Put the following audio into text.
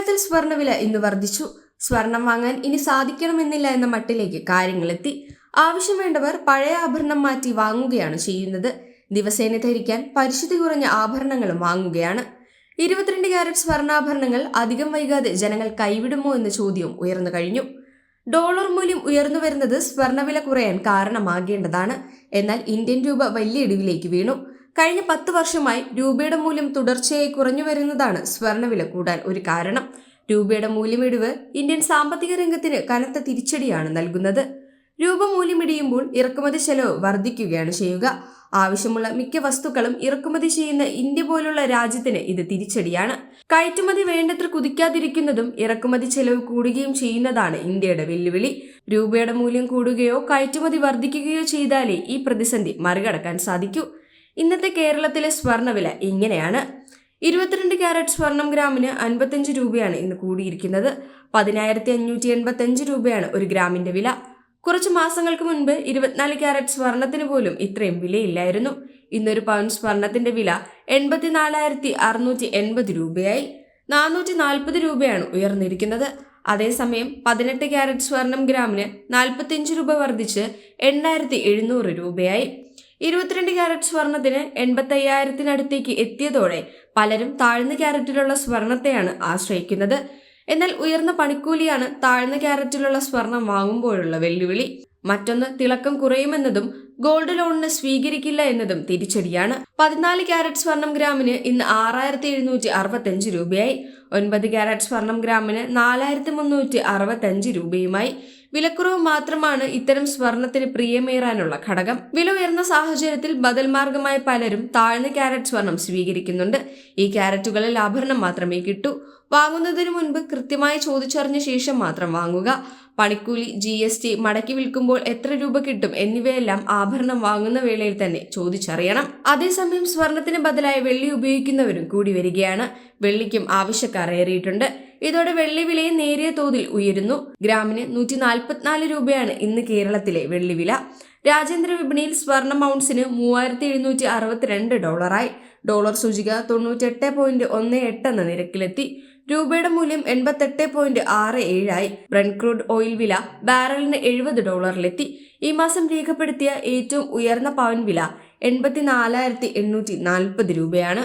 കേരളത്തിൽ സ്വർണവില ഇന്ന് വർദ്ധിച്ചു. സ്വർണം വാങ്ങാൻ ഇനി സാധിക്കണമെന്നില്ല എന്ന മട്ടിലേക്ക് കാര്യങ്ങളെത്തി. ആവശ്യം വേണ്ടവർ പഴയ ആഭരണം മാറ്റി വാങ്ങുകയാണ് ചെയ്യുന്നത്. ദിവസേന ധരിക്കാൻ പരിശുദ്ധി കുറഞ്ഞ ആഭരണങ്ങളും വാങ്ങുകയാണ്. ഇരുപത്തിരണ്ട് ക്യാരറ്റ് സ്വർണാഭരണങ്ങൾ അധികം വൈകാതെ ജനങ്ങൾ കൈവിടുമോ എന്ന ചോദ്യവും ഉയർന്നു കഴിഞ്ഞു. ഡോളർ മൂല്യം ഉയർന്നു വരുന്നത് സ്വർണവില കുറയാൻ കാരണമാകേണ്ടതാണ്. എന്നാൽ ഇന്ത്യൻ രൂപ വലിയ ഇടിവിലേക്ക് വീണു. കഴിഞ്ഞ പത്ത് വർഷമായി രൂപയുടെ മൂല്യം തുടർച്ചയായി കുറഞ്ഞു വരുന്നതാണ് സ്വർണവില കൂടാൻ ഒരു കാരണം. രൂപയുടെ മൂല്യമിടിവ് ഇന്ത്യൻ സാമ്പത്തിക രംഗത്തിന് കനത്ത തിരിച്ചടിയാണ് നൽകുന്നത്. രൂപ മൂല്യമിടിയുമ്പോൾ ഇറക്കുമതി ചെലവ് വർദ്ധിക്കുകയാണ് ചെയ്യുക. ആവശ്യമുള്ള മിക്ക വസ്തുക്കളും ഇറക്കുമതി ചെയ്യുന്ന ഇന്ത്യ പോലുള്ള രാജ്യത്തിന് ഇത് തിരിച്ചടിയാണ്. കയറ്റുമതി വേണ്ടത്ര കുതിക്കാതിരിക്കുന്നതും ഇറക്കുമതി ചെലവ് കൂടുകയും ചെയ്യുന്നതാണ് ഇന്ത്യയുടെ വെല്ലുവിളി. രൂപയുടെ മൂല്യം കൂടുകയോ കയറ്റുമതി വർദ്ധിക്കുകയോ ചെയ്താലേ ഈ പ്രതിസന്ധി മറികടക്കാൻ സാധിക്കൂ. ഇന്നത്തെ കേരളത്തിലെ സ്വർണവില ഇങ്ങനെയാണ്. ഇരുപത്തിരണ്ട് ക്യാരറ്റ് സ്വർണം ഗ്രാമിന് അൻപത്തഞ്ച് രൂപയാണ് ഇന്ന് കൂടിയിരിക്കുന്നത്. പതിനായിരത്തി അഞ്ഞൂറ്റി എൺപത്തഞ്ച് രൂപയാണ് ഒരു ഗ്രാമിന്റെ വില. കുറച്ച് മാസങ്ങൾക്ക് മുൻപ് ഇരുപത്തിനാല് ക്യാരറ്റ് സ്വർണത്തിന് പോലും ഇത്രയും വിലയില്ലായിരുന്നു. ഇന്നൊരു പവൻ സ്വർണത്തിന്റെ വില എൺപത്തിനാലായിരത്തി അറുന്നൂറ്റി എൺപത് രൂപയായി. നാനൂറ്റി നാൽപ്പത് രൂപയാണ് ഉയർന്നിരിക്കുന്നത്. അതേസമയം പതിനെട്ട് ക്യാരറ്റ് സ്വർണം ഗ്രാമിന് നാൽപ്പത്തിയഞ്ച് രൂപ വർദ്ധിച്ച് എണ്ണായിരത്തി എഴുന്നൂറ് രൂപയായി. ഇരുപത്തിരണ്ട് ക്യാരറ്റ് സ്വർണത്തിന് എൺപത്തി അയ്യായിരത്തിനടുത്തേക്ക് എത്തിയതോടെ പലരും താഴ്ന്ന ക്യാരറ്റിലുള്ള സ്വർണത്തെയാണ് ആശ്രയിക്കുന്നത്. എന്നാൽ ഉയർന്ന പണിക്കൂലിയാണ് താഴ്ന്ന ക്യാരറ്റിലുള്ള സ്വർണം വാങ്ങുമ്പോഴുള്ള വെല്ലുവിളി. മറ്റൊന്ന് തിളക്കം കുറയുമെന്നതും ഗോൾഡ് ലോണിന് സ്വീകരിക്കില്ല എന്നതും തിരിച്ചടിയാണ്. പതിനാല് ക്യാരറ്റ് സ്വർണം ഗ്രാമിന് ഇന്ന് ആറായിരത്തി എഴുന്നൂറ്റി അറുപത്തഞ്ച് രൂപയായി. ഒൻപത് ക്യാരറ്റ് സ്വർണം ഗ്രാമിന് നാലായിരത്തി മുന്നൂറ്റി അറുപത്തഞ്ച് രൂപയുമായി. വിലക്കുറവ് മാത്രമാണ് ഇത്തരം സ്വർണത്തിന് പ്രിയമേറാനുള്ള ഘടകം. വില ഉയർന്ന സാഹചര്യത്തിൽ ബദൽ മാർഗമായി പലരും താഴ്ന്ന ക്യാരറ്റ് സ്വർണം സ്വീകരിക്കുന്നുണ്ട്. ഈ ക്യാരറ്റുകളിൽ ആഭരണം മാത്രമേ കിട്ടൂ. വാങ്ങുന്നതിന് മുൻപ് കൃത്യമായി ചോദിച്ചറിഞ്ഞ ശേഷം മാത്രം വാങ്ങുക. പണിക്കൂലി ജി എസ് ടി മടക്കി വിൽക്കുമ്പോൾ എത്ര രൂപ കിട്ടും എന്നിവയെല്ലാം ആഭരണം വാങ്ങുന്ന വേളയിൽ തന്നെ ചോദിച്ചറിയണം. അതേസമയം സ്വർണത്തിന് ബദലായി വെള്ളി ഉപയോഗിക്കുന്നവരും കൂടി വരികയാണ്. വെള്ളിക്കും ആവശ്യക്കാർ ഏറിയിട്ടുണ്ട് ഇതോടെ വെള്ളി വിലയും നേരിയ തോതിൽ ഉയരുന്നു. ഗ്രാമിന് നൂറ്റി നാൽപ്പത്തിനാല് രൂപയാണ് ഇന്ന് കേരളത്തിലെ വെള്ളി വില. രാജ്യാന്തര വിപണിയിൽ സ്വർണ മൗൺസിന് മൂവായിരത്തി എഴുന്നൂറ്റി അറുപത്തിരണ്ട് ഡോളറായി. ഡോളർ സൂചിക തൊണ്ണൂറ്റെട്ട് പോയിന്റ് ഒന്ന് എട്ട് എന്ന നിരക്കിലെത്തി. രൂപയുടെ മൂല്യം എൺപത്തെട്ട് പോയിന്റ് ആറ് ഏഴായി. ബ്രണ്ട് ക്രൂഡ് ഓയിൽ വില ബാരലിന് എഴുപത് ഡോളറിലെത്തി. ഈ മാസം രേഖപ്പെടുത്തിയ ഏറ്റവും ഉയർന്ന പവൻ വില എൺപത്തിനാലായിരത്തി എണ്ണൂറ്റി നാൽപ്പത് രൂപയാണ്.